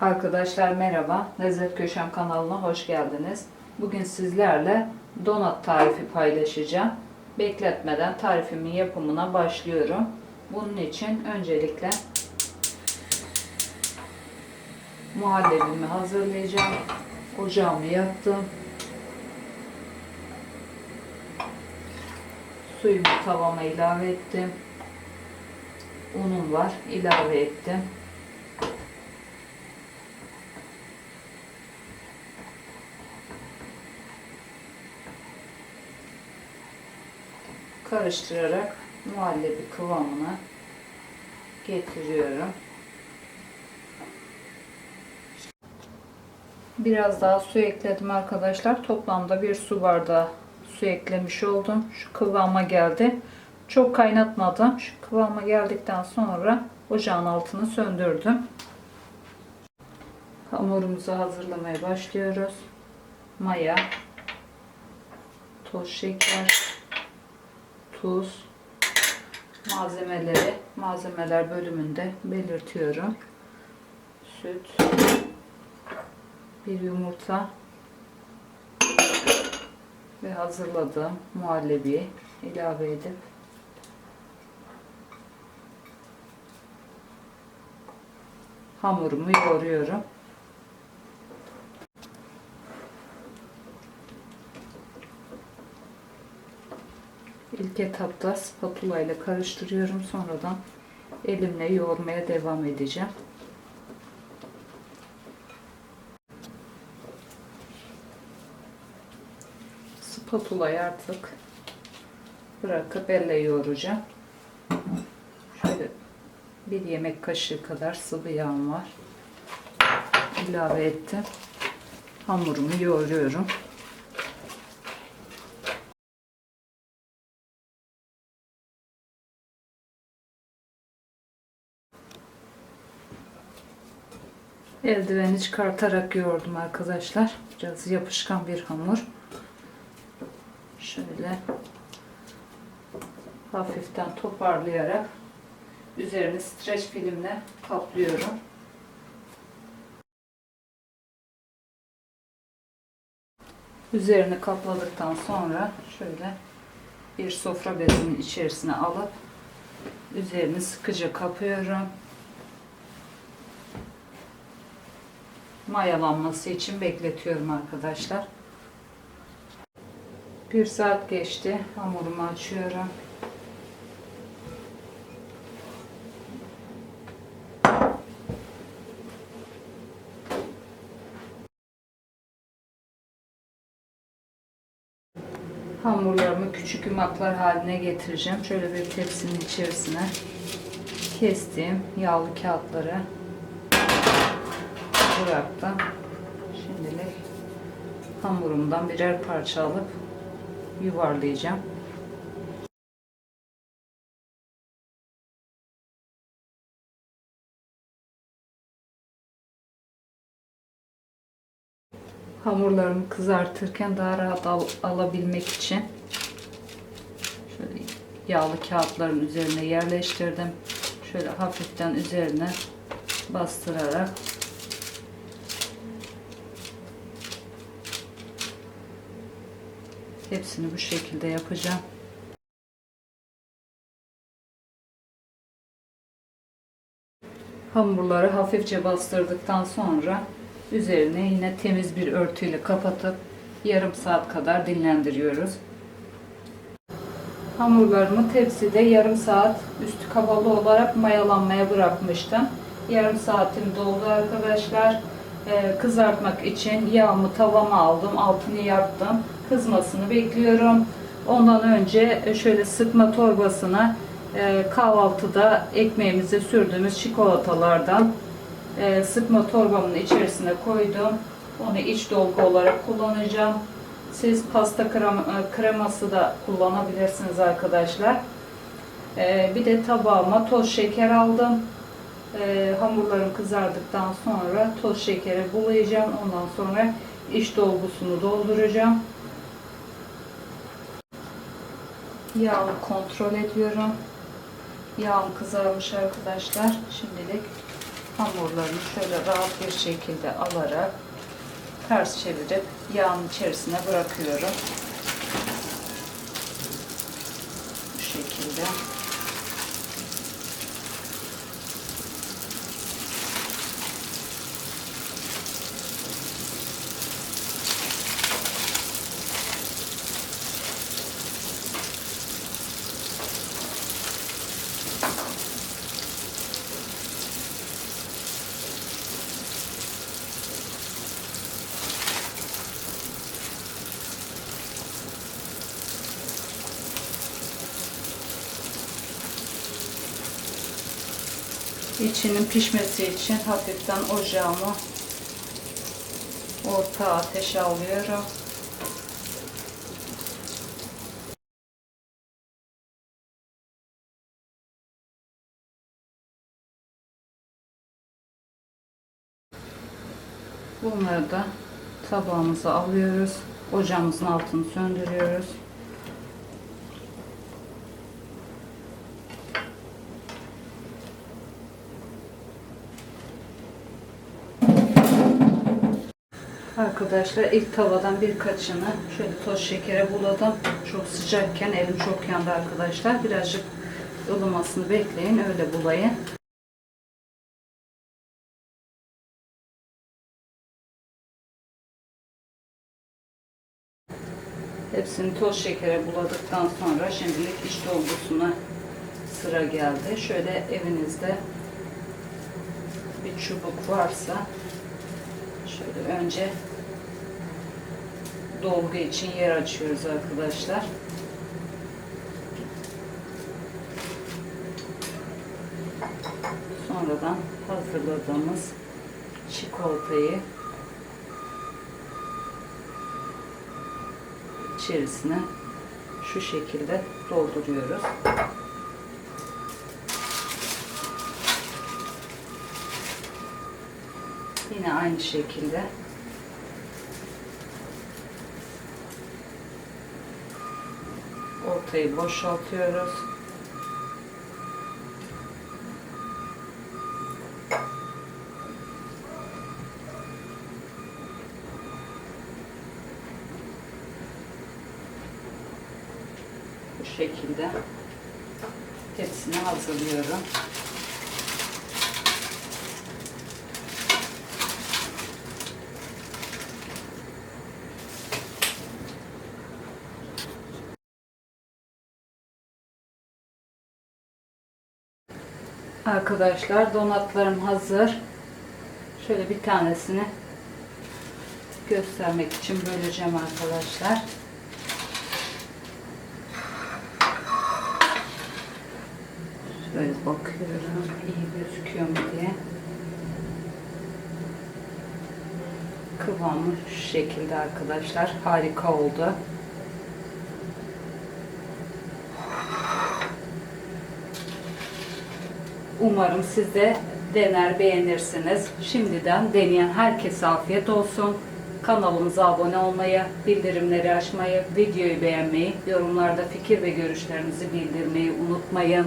Arkadaşlar merhaba. Lezzet Köşem kanalına hoş geldiniz. Bugün sizlerle donat tarifi paylaşacağım. Bekletmeden tarifimin yapımına başlıyorum. Bunun için öncelikle muhallebimi hazırlayacağım. Ocağımı yaktım. Suyumu tavama ilave ettim. Unum var. ilave ettim. Karıştırarak muhallebi kıvamına getiriyorum. Biraz daha su ekledim arkadaşlar. Toplamda bir su bardağı su eklemiş oldum. Şu kıvama geldi. Çok kaynatmadım. Şu kıvama geldikten sonra ocağın altını söndürdüm. Hamurumuzu hazırlamaya başlıyoruz. Maya, toz şeker, tuz, malzemeleri malzemeler bölümünde belirtiyorum. Süt, bir yumurta ve hazırladığım muhallebi ilave edip hamurumu yoğuruyorum. İlk etapta spatula ile karıştırıyorum. Sonradan elimle yoğurmaya devam edeceğim. Spatulayı artık bırakıp elle yoğuracağım. Şöyle bir yemek kaşığı kadar sıvı yağım var. İlave ettim. Hamurumu yoğuruyorum. Eldiveni çıkartarak yoğurdum arkadaşlar. Biraz yapışkan bir hamur. Şöyle hafiften toparlayarak üzerini streç filmle kaplıyorum. Üzerini kapladıktan sonra şöyle bir sofra bezinin içerisine alıp üzerini sıkıca kapıyorum. Mayalanması için bekletiyorum arkadaşlar. Bir saat geçti. Hamurumu açıyorum. Hamurlarımı küçük yumaklar haline getireceğim. Şöyle bir tepsinin içerisine kestiğim yağlı kağıtları bıraktım. Şimdilik hamurumdan birer parça alıp yuvarlayacağım. Hamurlarımı kızartırken daha rahat al alabilmek için şöyle yağlı kağıtların üzerine yerleştirdim. Şöyle hafiften üzerine bastırarak Hepsini bu şekilde yapacağım. Hamurları hafifçe bastırdıktan sonra üzerine yine temiz bir örtüyle kapatıp yarım saat kadar dinlendiriyoruz. Hamurlarımı tepside yarım saat üstü kapalı olarak mayalanmaya bırakmıştım. Yarım saatim doldu arkadaşlar. Ee, kızartmak için yağımı tavama aldım. Altını yaktım kızmasını bekliyorum. Ondan önce e, şöyle sıkma torbasına e, kahvaltıda ekmeğimize sürdüğümüz çikolatalardan e, sıkma torbamın içerisine koydum. Onu iç dolgu olarak kullanacağım. Siz pasta kreması da kullanabilirsiniz arkadaşlar. Bir de tabağıma toz şeker aldım. Hamurlarım kızardıktan sonra toz şekeri bulayacağım. Ondan sonra iç dolgusunu dolduracağım. Yağını kontrol ediyorum. Yağım kızarmış arkadaşlar. Şimdilik hamurlarını şöyle rahat bir şekilde alarak ters çevirip yağın içerisine bırakıyorum. Bu şekilde. İçinin pişmesi için hafiften ocağımı orta ateşe alıyorum. Bunları da tabağımıza alıyoruz. Ocağımızın altını söndürüyoruz. Arkadaşlar ilk tavadan birkaçını şöyle toz şekere buladım. Çok sıcakken elim çok yandı arkadaşlar. Birazcık ılımasını bekleyin öyle bulayın. Hepsini toz şekere buladıktan sonra şimdilik iç dolgusuna sıra geldi. Şöyle evinizde bir çubuk varsa şöyle önce dolgu için yer açıyoruz arkadaşlar. Sonradan hazırladığımız çikolatayı içerisine şu şekilde dolduruyoruz. Yine aynı şekilde ortayı boşaltıyoruz. Bu şekilde hepsini hazırlıyorum. Arkadaşlar donatlarım hazır. Şöyle bir tanesini göstermek için böleceğim arkadaşlar. Şöyle bakıyorum iyi gözüküyor mu diye. Kıvamı şu şekilde arkadaşlar. Harika oldu. Umarım siz de dener beğenirsiniz. Şimdiden deneyen herkese afiyet olsun. Kanalımıza abone olmayı, bildirimleri açmayı, videoyu beğenmeyi, yorumlarda fikir ve görüşlerinizi bildirmeyi unutmayın.